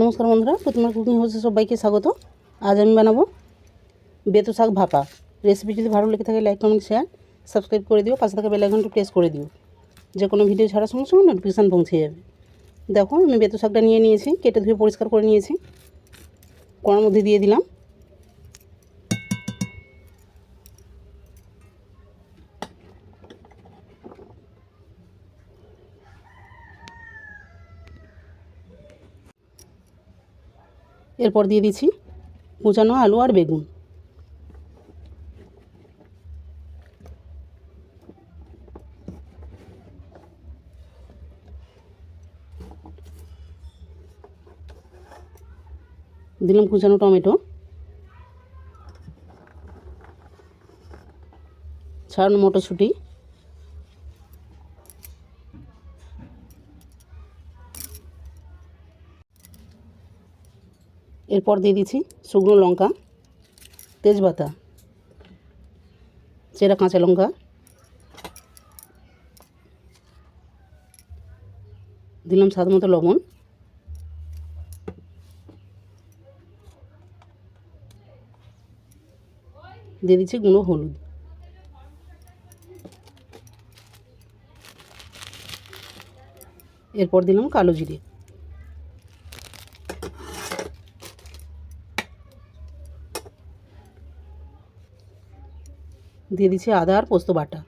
নমস্কার বন্ধুরা প্রতিমার কুকিং হাউসে সবাইকে স্বাগত। আজ আমি বানাবো বেতু শাক ভাপা। রেসিপি যদি ভালো লেগে থাকে লাইক কমেন্ট শেয়ার সাবস্ক্রাইব করে দিও। পাশে থাকা বেলাইকনটি প্রেস করে দিও। যে কোনো ভিডিও ছাড়ার সঙ্গে সঙ্গে নোটিফিকেশান পৌঁছে যাবে। দেখো, আমি বেতু শাকটা নিয়ে নিয়েছি, কেটে ধুয়ে পরিষ্কার করে নিয়েছি। কড়ার মধ্যে দিয়ে দিলাম। এরপর দিয়ে দিচ্ছি কুচানো আলু আর বেগুন। দিলাম কুচানো টমেটো। ছাড়ানো মটরশুঁটি। এরপর দিয়ে দিচ্ছি শুকনো লঙ্কা, তেজপাতা, চেরা কাঁচা লঙ্কা, দিলাম স্বাদ মতো লবণ। দিয়ে দিচ্ছি গুঁড়ো হলুদ। এরপর দিলাম কালো জিরে। দিয়ে দিচ্ছি আদা আর পোস্ত বাটা।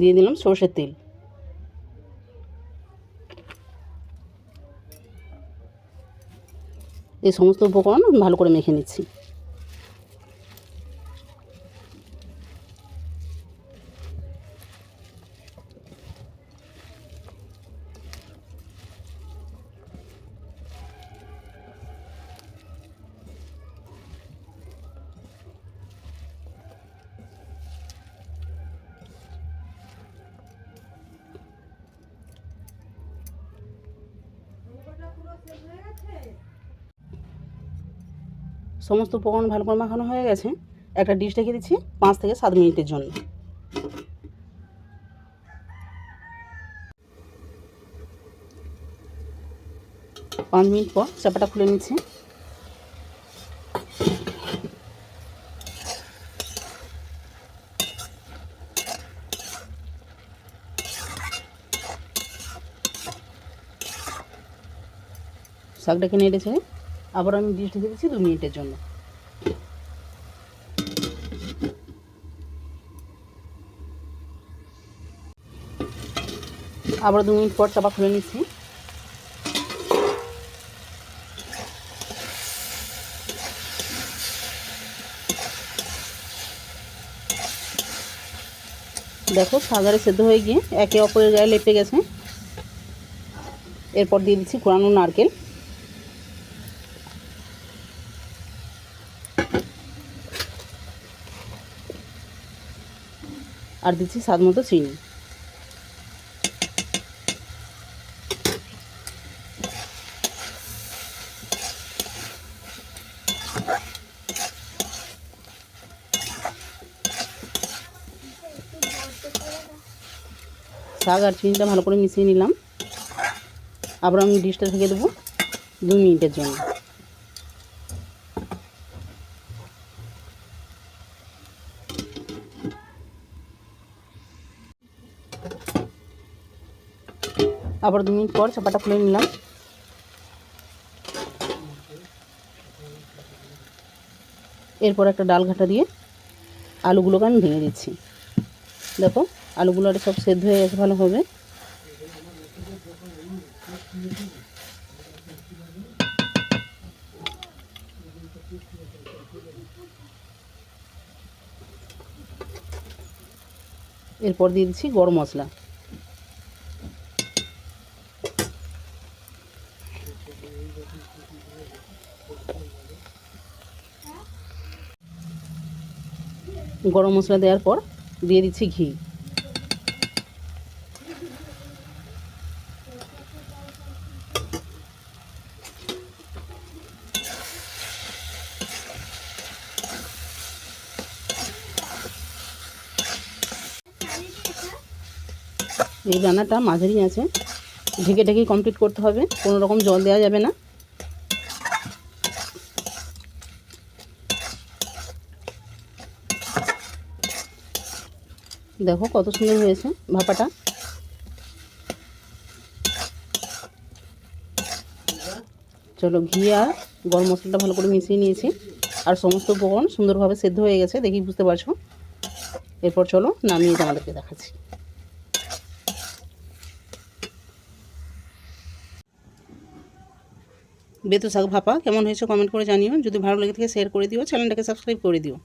দিয়ে দিলাম সর্ষের তেল। এই সমস্ত উপকরণ ভালো করে মেখে নিচ্ছি। সমস্ত উপকরণ ভালো করে মাখানো হয়ে গেছে। একটা ডিশ রেখে দিচ্ছি পাঁচ থেকে সাত মিনিটের জন্য। পাঁচ মিনিট পর চাপাটা খুলে নিচ্ছি। শাকটাকে নেড়েছে আবার আমি ডিশ ঢেকে দিচ্ছি দু মিনিটের জন্য। আবার দু মিনিট পর চাপা খুলে নিচ্ছি। দেখো সাগারে সেদ্ধ হয়ে গিয়ে একে অপরের গায়ে লেপে গেছে। এরপর দিয়ে দিচ্ছি কোরানো নারকেল। আর দিচ্ছি স্বাদ মতো চিনি। শাক আর চিনিটা ভালো করে মিশিয়ে নিলাম। আবার আমি ডিশটা থেকে দেবো দু মিনিটের জন্য। আবার দু মিনিট পর চাপাটা খুলে নিলাম। এরপর একটা ডাল ঘাটা দিয়ে আলুগুলোকে আমি ভেঙে দিচ্ছি। দেখো, আলুগুলো আর সব সেদ্ধ হয়ে গেছে ভালোভাবে এরপর দিয়ে দিচ্ছি গরম মশলা। গরম মশলা দেওয়ার পর দিয়ে দিচ্ছি ঘি। এই রান্নাটা মাঝারি আছে। ঢেকে ঢেকেই কমপ্লিট করতে হবে। কোনো রকম জল দেওয়া যাবে না। দেখো কত সুন্দর হয়েছে ভাপাটা। চলো ঘি আর গরম মশলাটা ভালো করে মিশিয়ে নিয়েছি। আর সমস্ত উপকরণ সুন্দরভাবে সেদ্ধ হয়ে গেছে, দেখি বুঝতে পারছ? এরপর চলো নামিয়ে তোমাদেরকে দেখাচ্ছি। বেতু শাক ভাপা, কেমন হয়েছে কমেন্ট করে জানিও। যদি ভালো লেগে থাকে শেয়ার করে দিও। চ্যানেলটাকে সাবস্ক্রাইব করে দিও।